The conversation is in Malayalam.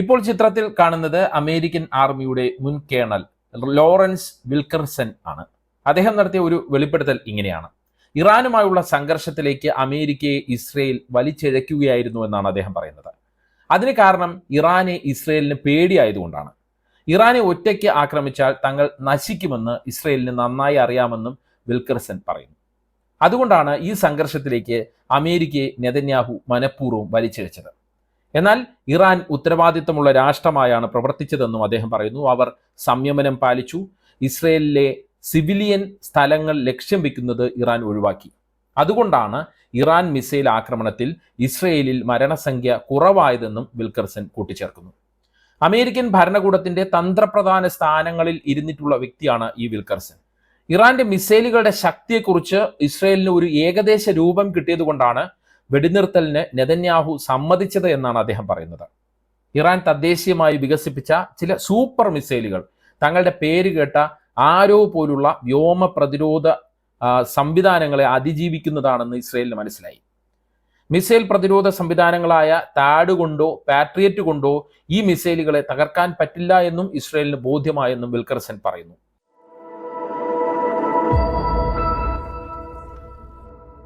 ഇപ്പോൾ ചിത്രത്തിൽ കാണുന്നത് അമേരിക്കൻ ആർമിയുടെ മുൻ കേണൽ ലോറൻസ് വിൽക്കർസൺ ആണ്. അദ്ദേഹം നടത്തിയ ഒരു വെളിപ്പെടുത്തൽ ഇങ്ങനെയാണ്. ഇറാനുമായുള്ള സംഘർഷത്തിലേക്ക് അമേരിക്കയെ ഇസ്രയേൽ വലിച്ചിഴയ്ക്കുകയായിരുന്നു എന്നാണ് അദ്ദേഹം പറയുന്നത്. അതിന് കാരണം ഇറാനെ ഇസ്രയേലിന് പേടിയായതുകൊണ്ടാണ്. ഇറാനെ ഒറ്റയ്ക്ക് ആക്രമിച്ചാൽ തങ്ങൾ നശിക്കുമെന്ന് ഇസ്രയേലിന് നന്നായി അറിയാമെന്നും വിൽക്കർസൺ പറയുന്നു. അതുകൊണ്ടാണ് ഈ സംഘർഷത്തിലേക്ക് അമേരിക്കയെ നെതന്യാഹു മനഃപൂർവം വലിച്ചിഴച്ചത്. എന്നാൽ ഇറാൻ ഉത്തരവാദിത്തമുള്ള രാഷ്ട്രമായാണ് പ്രവർത്തിച്ചതെന്നും അദ്ദേഹം പറയുന്നു. അവർ സംയമനം പാലിച്ചു. ഇസ്രയേലിലെ സിവിലിയൻ സ്ഥലങ്ങൾ ലക്ഷ്യം വെക്കുന്നത് ഇറാൻ ഒഴിവാക്കി. അതുകൊണ്ടാണ് ഇറാൻ മിസൈൽ ആക്രമണത്തിൽ ഇസ്രയേലിൽ മരണസംഖ്യ കുറവായതെന്നും വിൽക്കർസൺ കൂട്ടിച്ചേർക്കുന്നു. അമേരിക്കൻ ഭരണകൂടത്തിന്റെ തന്ത്രപ്രധാന സ്ഥാനങ്ങളിൽ ഇരുന്നിട്ടുള്ള വ്യക്തിയാണ് ഈ വിൽക്കർസൺ. ഇറാന്റെ മിസൈലുകളുടെ ശക്തിയെക്കുറിച്ച് ഇസ്രയേലിന് ഒരു ഏകദേശ രൂപം കിട്ടിയതുകൊണ്ടാണ് വെടിനിർത്തലിന് നെതന്യാഹു സമ്മതിച്ചത് എന്നാണ് അദ്ദേഹം പറയുന്നത്. ഇറാൻ തദ്ദേശീയമായി വികസിപ്പിച്ച ചില സൂപ്പർ മിസൈലുകൾ. തങ്ങളുടെ പേര് കേട്ട ആരോ പോലുള്ള വ്യോമ പ്രതിരോധ സംവിധാനങ്ങളെ അതിജീവിക്കുന്നതാണെന്ന് ഇസ്രയേലിന് മനസ്സിലായി. മിസൈൽ പ്രതിരോധ സംവിധാനങ്ങളായ താഡ് കൊണ്ടോ പാട്രിയറ്റ് കൊണ്ടോ ഈ മിസൈലുകളെ തകർക്കാൻ പറ്റില്ല എന്നും ഇസ്രയേലിന് ബോധ്യമായെന്നും വിൽക്കർസൻ പറയുന്നു.